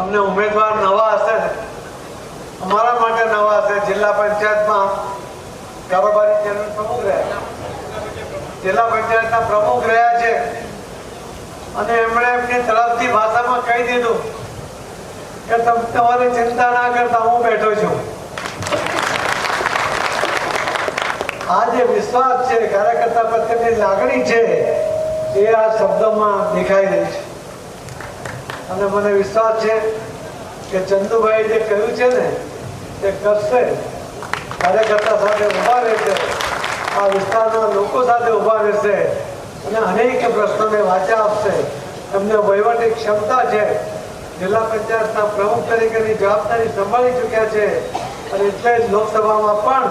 તમને ઉમેદવાર નવા હશે ને, અમારા માટે નવા હશે. જિલ્લા પંચાયતમાં કારોબારી ચેનલ પ્રમુખ રહ્યા જિલ્લા પંચાયતના પ્રમુખ રહ્યા છે. અને એમણે એમની તરફથી ભાષામાં કહી દીધું કે તમ, તમારી ચિંતા ના કરતા હું બેઠો છું. આ જે વિશ્વાસ છે, કાર્યકર્તા પ્રત્યેની લાગણી છે, એ આ શબ્દોમાં દેખાઈ રહી છે. અને મને વિશ્વાસ છે કે ચંદુભાઈ જે કહ્યું છે ને, તે કરશે. કાર્યકર્તા સાથે ઊભા રહેશે. આ વિસ્તારના લોકો સાથે ઊભા રહેશે અને અનેક પ્રશ્નોને વાચા આપશે. એમને વહીવટી ક્ષમતા છે. જિલ્લા પંચાયતના પ્રમુખ તરીકેની જવાબદારી સંભાળી ચૂક્યા છે. અને એટલે જ લોકસભામાં પણ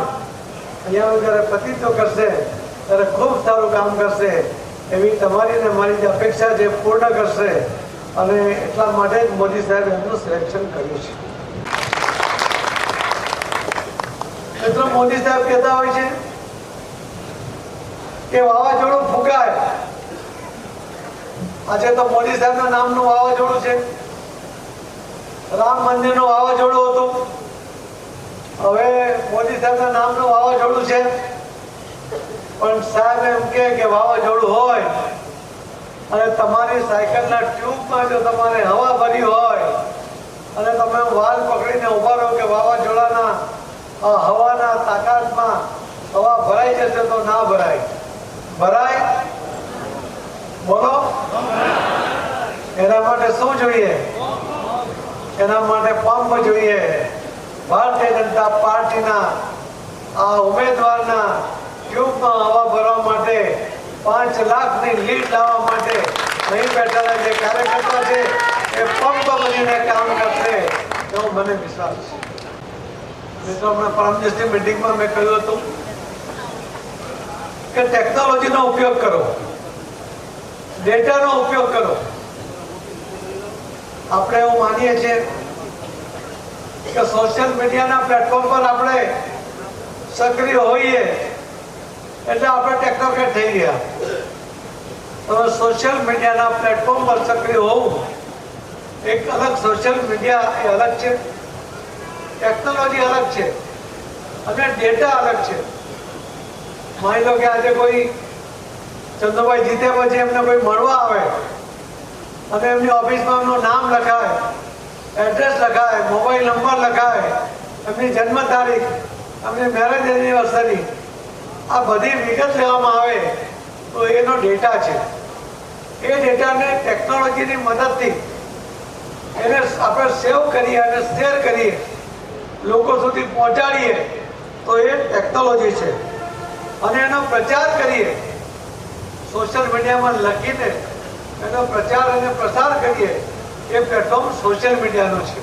અહીંયા જ્યારે પ્રતિત્વ કરશે, ત્યારે ખૂબ સારું કામ કરશે. એવી તમારી અને મારી જે અપેક્ષા છે પૂર્ણ કરશે. અને એટલા માટે જ મોદી સાહેબ એમનું સિલેક્શન કર્યું છે. મિત્રો, મોદી સાહેબ કહેતા હોય છે કે વાવાઝોડું ફૂંકાય આજે તો મોદી સાહેબના નામનું વાવાઝોડું છે. રામ મંદિરનું વાવાઝોડું હતું. હવે મોદી સાહેબના નામનું વાવાઝોડું છે. પણ સાહેબ એમ કે વાવાઝોડું હોય. અને તમારી સાયકલના ટ્યુબમાં જો તમારે હવા ભરી હોય, અને તમે વાલ પકડીને ઊભા રહો કે વાવાઝોડાના હવાના તાકાતમાં હવા ભરાઈ જશે તો ના ભરાય. ભરાય? બોલો? એના માટે શું જોઈએ? એના માટે પંપ જોઈએ. ભારતીય જનતા પાર્ટીના આ ઉમેદવારના ટ્યુબમાં હવા ભરવા માટે પાંચ લાખની લીડ લાવવા માટે અહીં બેઠેલા જે કાર્યકર્તા છે, એ પંપ બનીને કામ કરશે એવો મને વિશ્વાસ છે. મેં કહ્યું હતું કે ટેકનોલોજીનો ઉપયોગ કરો ડેટાનો ઉપયોગ કરો. આપણે એવું માનીએ છીએ કે સોશિયલ મીડિયાના પ્લેટફોર્મ પર આપણે સક્રિય હોઈએ એટલે આપણે ટેકનોક્રેટ થઈ ગયા. હવે સોશિયલ મીડિયાના પ્લેટફોર્મ પર સક્રિય હોવું એક અલગ સોશિયલ મીડિયા એ અલગ છે. ટેકનોલોજી અલગ છે. અને ડેટા અલગ છે. માની લો કે આજે કોઈ ચંદ્રભાઈ જીતે પછી એમને કોઈ મળવા આવે અને એમની ઓફિસમાં એમનું નામ લખાય એડ્રેસ લખાય મોબાઈલ નંબર લખાય, એમની જન્મ તારીખ, એમની મેરેજ એનિવર્સરી આ બધી વિગત લેવામાં આવે તો એનો ડેટા છે. એ ડેટાને ટેકનોલોજીની મદદથી એને આપણે સેવ કરીએ અને શેર કરીએ, લોકો સુધી પહોંચાડીએ, તો એ ટેકનોલોજી છે. અને એનો પ્રચાર કરીએ, સોશિયલ મીડિયામાં લખીને એનો પ્રચાર અને પ્રસાર કરીએ, એ પ્લેટફોર્મ સોશિયલ મીડિયાનો છે.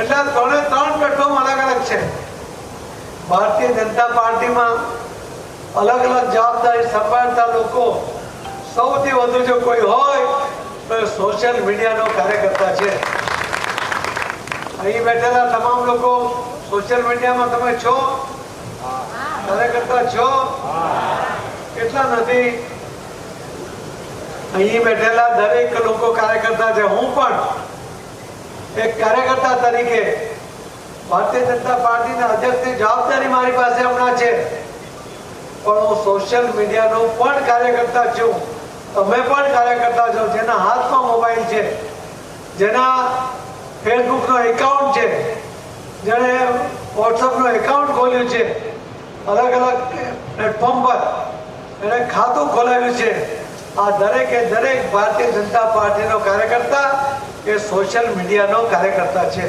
એટલે ત્રણે ત્રણ પ્લેટફોર્મ અલગ અલગ છે. ભારતીય જનતા પાર્ટીમાં અલગ અલગ જવાબદારી સંભાળતા લોકો સૌથી વધુ જો કોઈ હોય, તો એ સોશિયલ મીડિયાનો કાર્યકર્તા છે. અહીં બેઠેલા તમામ લોકો સોશિયલ મીડિયામાં તમે છો? કાર્યકર્તા છો? કેટલા નથી. અહીં બેઠેલા દરેક લોકો કાર્યકર્તા છે. હું પણ એક કાર્યકર્તા તરીકે ભારતીય જનતા પાર્ટીના અધ્યક્ષની જવાબદારી મારી પાસે હમણાં છે. પણ હું સોશિયલ મીડિયાનો પણ કાર્યકર્તા છું. તમે પણ કાર્યકર્તા છો. જેના હાથમાં મોબાઈલ છે, જેના ફેસબુકનો એકાઉન્ટ છે, જેણે વોટ્સઅપનો એકાઉન્ટ ખોલ્યું છે, અલગ અલગ પ્લેટફોર્મ પર એણે ખાતું ખોલાવ્યું છે. આ દરેકે દરેક ભારતીય જનતા પાર્ટીનો કાર્યકર્તા એ સોશિયલ મીડિયાનો કાર્યકર્તા છે.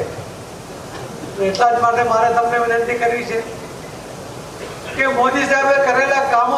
એટલા જ માટે મારે તમને વિનંતી કરવી છે. કે મોદી સાહેબે કરેલા કામો